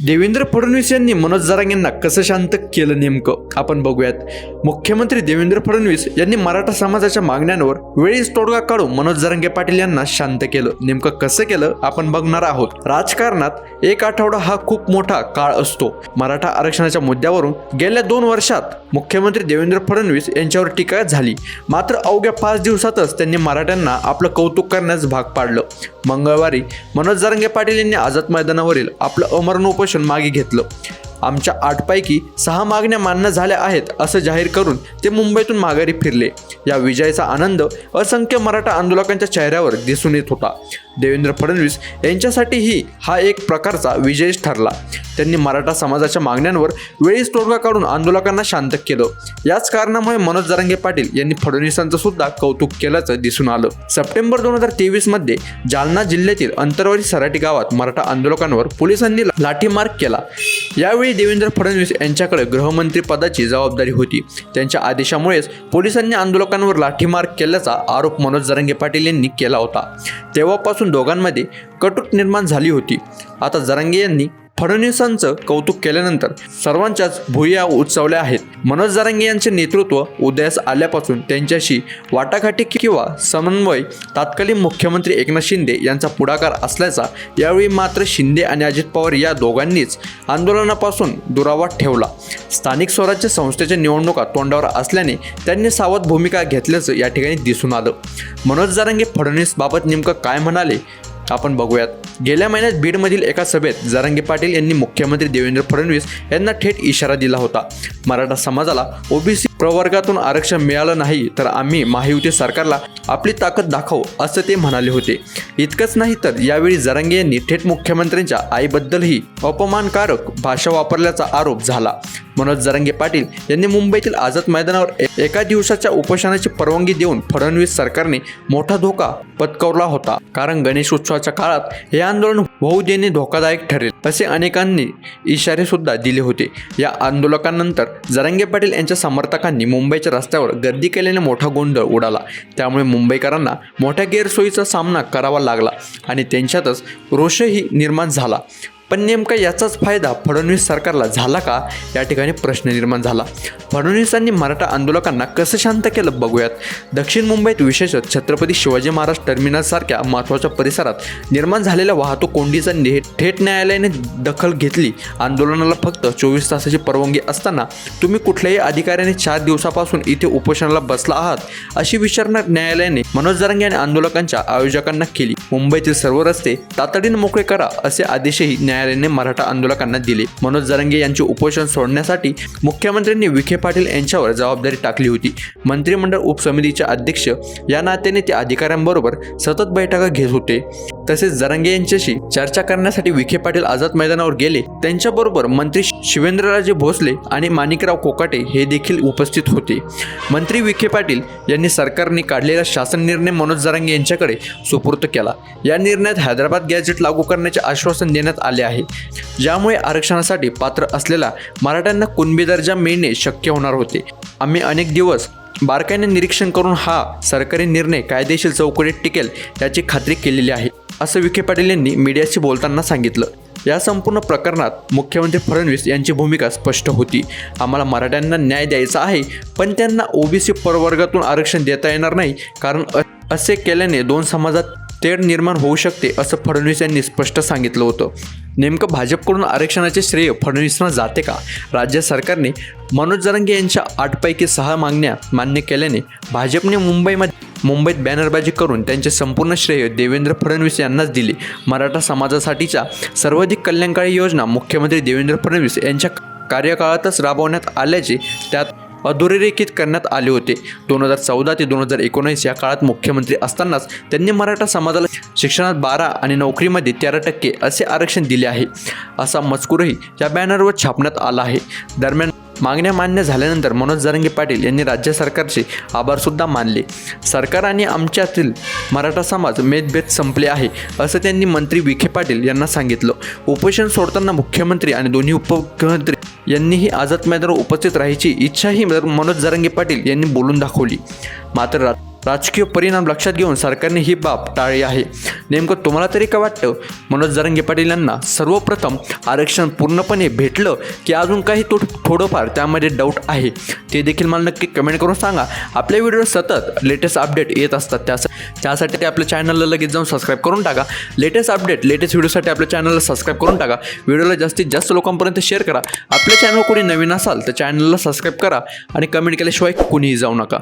देवेंद्र फडणवीस यांनी मनोज जरांग यांना कसं शांत केलं नेमकं? आपण बघूयात. मुख्यमंत्री देवेंद्र फडणवीस यांनी मराठा समाजाच्या मागण्यांवर वेळीच तोडगा काढून मनोज जरांगे पाटील यांना शांत केलं. नेमकं कसं केलं? आपण बघणार आहोत. राजकारणात एक आठवडा हा खूप मोठा काळ असतो. मराठा आरक्षणाच्या मुद्द्यावरून गेल्या दोन वर्षात मुख्यमंत्री देवेंद्र फडणवीस यांच्यावर टीका झाली. मात्र अवघ्या पाच दिवसातच त्यांनी मराठ्यांना आपलं कौतुक करण्यास भाग पाडलं. मंगळवारी मनोज जरंगे पाटील यांनी आझाद मैदानावरील आपलं अमरण उपोषण मागे घेतलं. आमच्या आठपैकी सहा मागण्या मान्य झाल्या आहेत असं जाहीर करून ते मुंबईतून माघारी फिरले. या विजयाचा आनंद असंख्य मराठा आंदोलकांच्या चेहऱ्यावर दिसून येत होता. देवेंद्र फडणवीस यांच्यासाठीही हा एक प्रकारचा विजयच ठरला. त्यांनी मराठा समाजाच्या मागण्यांवर वेळीच तोडगा काढून आंदोलकांना शांत केलं. याच कारणामुळे मनोज जरांगे पाटील यांनी फडणवीसांचं सुद्धा कौतुक केल्याचं दिसून आलं. सप्टेंबर दोन हजार तेवीसमध्ये जालना जिल्ह्यातील अंतरवाडी सराटी गावात मराठा आंदोलकांवर पोलिसांनी लाठीमार केला. यावेळी देवेंद्र फडणवीस यांच्याकडे गृहमंत्री पदाची जबाबदारी होती. त्यांच्या आदेशामुळेच पोलिसांनी आंदोलकांवर लाठीमार केल्याचा आरोप मनोज जरांगे पाटील यांनी केला होता. तेव्हापासून दोघांमध्ये कटूट निर्माण झाली होती. आता जरांगे यांनी फडणवीसांचं कौतुक केल्यानंतर सर्वांच्याच भुया उचवल्या आहेत. मनोज जारंगे यांचे नेतृत्व उदयास आल्यापासून त्यांच्याशी वाटाघाटी किंवा समन्वय तात्कालीन मुख्यमंत्री एकनाथ शिंदे यांचा पुढाकार असल्याचा यावेळी मात्र शिंदे आणि अजित पवार या दोघांनीच आंदोलनापासून दुरावा ठेवला. स्थानिक स्वराज्य संस्थेच्या निवडणुका तोंडावर असल्याने त्यांनी सावध भूमिका घेतल्याचं या ठिकाणी दिसून आलं. मनोज जारंगे फडणवीसबाबत नेमकं काय म्हणाले? आपण बघूयात. गेल्या महिन्यात बीडमधील एका सभेत जरांगे पाटील यांनी मुख्यमंत्री देवेंद्र फडणवीस यांना थेट इशारा दिला होता. मराठा समाजाला ओबीसी प्रवर्गातून आरक्षण मिळालं नाही तर आम्ही महायुती सरकारला आपली ताकद दाखवू असं ते म्हणाले होते. इतकंच नाही तर यावेळी जरांगे यांनी थेट मुख्यमंत्र्यांच्या आईबद्दलही अपमानकारक भाषा वापरल्याचा आरोप झाला. मनोज जरंगे पाटील यांनी मुंबईतील आझाद मैदानावर एका दिवसाच्या उपोषणाची परवानगी देऊन फडणवीस सरकारने मोठा धोका पत्करला होता. कारण गणेश उत्सवाच्या काळात हे आंदोलन होऊ देणे धोकादायक ठरेल असे अनेकांनी इशारे सुद्धा दिले होते. या आंदोलकांनंतर जरंगे पाटील यांच्या समर्थकांनी मुंबईच्या रस्त्यावर गर्दी केल्याने मोठा गोंधळ उडाला. त्यामुळे मुंबईकरांना मोठ्या गैरसोयीचा सामना करावा लागला आणि त्यांच्यातच रोषही निर्माण झाला. पण नेमका याचाच फायदा फडणवीस सरकारला झाला का? या ठिकाणी प्रश्न निर्माण झाला. फडणवीसांनी मराठा आंदोलकांना कसं शांत केलं बघूयात. दक्षिण मुंबईत विशेषतः छत्रपती शिवाजी महाराज टर्मिनससारख्या महत्त्वाच्या परिसरात निर्माण झालेल्या वाहतूक कोंडीचा ने थेट न्यायालयाने दखल घेतली. आंदोलनाला फक्त चोवीस तासाची परवानगी असताना तुम्ही कुठल्याही अधिकाऱ्याने चार दिवसापासून इथे उपोषणाला बसला आहात अशी विचारणा न्यायालयाने मनोज जरांगे आणि आंदोलकांच्या आयोजकांना केली. मुंबईतील सर्व रस्ते तातडीने मोकळे करा असे आदेशही न्यायालयाने मराठा आंदोलकांना दिले. मनोज जरंगे यांचे उपोषण सोडण्यासाठी मुख्यमंत्र्यांनी विखे पाटील यांच्यावर जबाबदारी टाकली होती. मंत्रिमंडळ उपसमितीचे अध्यक्ष या नात्याने ते अधिकाऱ्यांबरोबर सतत बैठका घेत होते. तसेच जरांगे यांच्याशी चर्चा करण्यासाठी विखे पाटील आझाद मैदानावर गेले त्यांच्याबरोबर मंत्री शिवेंद्रराजे भोसले आणि माणिकराव कोकाटे हे देखील उपस्थित होते. मंत्री विखे पाटील यांनी सरकारने काढलेला शासन निर्णय मनोज जरांगे यांच्याकडे सुपूर्त केला. या निर्णयात हैदराबाद गॅझेट लागू करण्याचे आश्वासन देण्यात आले आहे. ज्यामुळे आरक्षणासाठी पात्र असलेला मराठ्यांना कुणबी दर्जा मिळणे शक्य होणार होते. आम्ही अनेक दिवस बारकाईने निरीक्षण करून हा सरकारी निर्णय कायदेशीर चौकटीत टिकेल याची खात्री केलेली आहे. असं विखे पाटील यांनी मीडियाशी बोलताना सांगितलं. या संपूर्ण प्रकरणात मुख्यमंत्री फडणवीस यांची भूमिका स्पष्ट होती. आम्हाला मराठ्यांना न्याय द्यायचा आहे पण त्यांना ओबीसी प्रवर्गातून आरक्षण देता येणार नाही कारण असे केल्याने दोन समाजात तेढ निर्माण होऊ शकते असं फडणवीस यांनी स्पष्ट सांगितलं होतं. नेमकं भाजपकडून आरक्षणाचे श्रेय फडणवीसना जाते का? राज्य सरकारने मनोज जरांगे यांच्या आठपैकी सहा मागण्या मान्य केल्याने भाजपने मुंबईमध्ये मुंबईत बॅनरबाजी करून त्यांचे संपूर्ण श्रेय देवेंद्र फडणवीस यांनाच दिले. मराठा समाजासाठीच्या सर्वाधिक कल्याणकारी योजना मुख्यमंत्री देवेंद्र फडणवीस यांच्या कार्यकाळातच राबवण्यात आल्याचे त्यात अधोरेखित करण्यात आले होते. दोन हजार चौदा ते दोन हजार एकोणीस या काळात मुख्यमंत्री असतानाच त्यांनी मराठा समाजाला शिक्षणात बारा आणि नोकरीमध्ये तेरा टक्के असे आरक्षण दिले आहे. असा मजकूरही या बॅनरवर छापण्यात आला आहे. दरम्यान मागण्या मान्य झाल्यानंतर मनोज जरंगे पाटील यांनी राज्य सरकारचे आभारसुद्धा मानले. सरकार आणि आमच्यातील मराठा समाज मेदभेद संपले आहे असं त्यांनी मंत्री विखे पाटील यांना सांगितलं. उपोषण सोडताना मुख्यमंत्री आणि दोन्ही उपमुख्यमंत्री यांनीही आझाद मैदानावर उपस्थित राहायची इच्छाही मनोज जरांगे पाटील यांनी बोलून दाखवली. मात्र राजकीय परिणाम लक्षात घेऊन सरकारने ही बाब टाळली आहे. नेमकं तुम्हाला तरी काय वाटतं? मनोज जरंगे पाटील यांना सर्वप्रथम आरक्षण पूर्णपणे भेटलं की अजून काही तो थोडंफार त्यामध्ये डाऊट आहे. ते देखील मला नक्की कमेंट करून सांगा. आपल्या व्हिडिओ सतत लेटेस्ट अपडेट येत असतात. त्यास त्यासाठी ते आपल्या चॅनलला लगेच जाऊन सबस्क्राईब करून टाका. लेटेस्ट अपडेट लेटेस्ट व्हिडिओसाठी आपल्या चॅनलला सबस्क्राईब करून टाका. व्हिडिओला जास्तीत जास्त लोकांपर्यंत शेअर करा. आपल्या चॅनल कोणी नवीन असाल तर चॅनलला सबस्क्राईब करा आणि कमेंट केल्याशिवाय कुणीही जाऊ नका.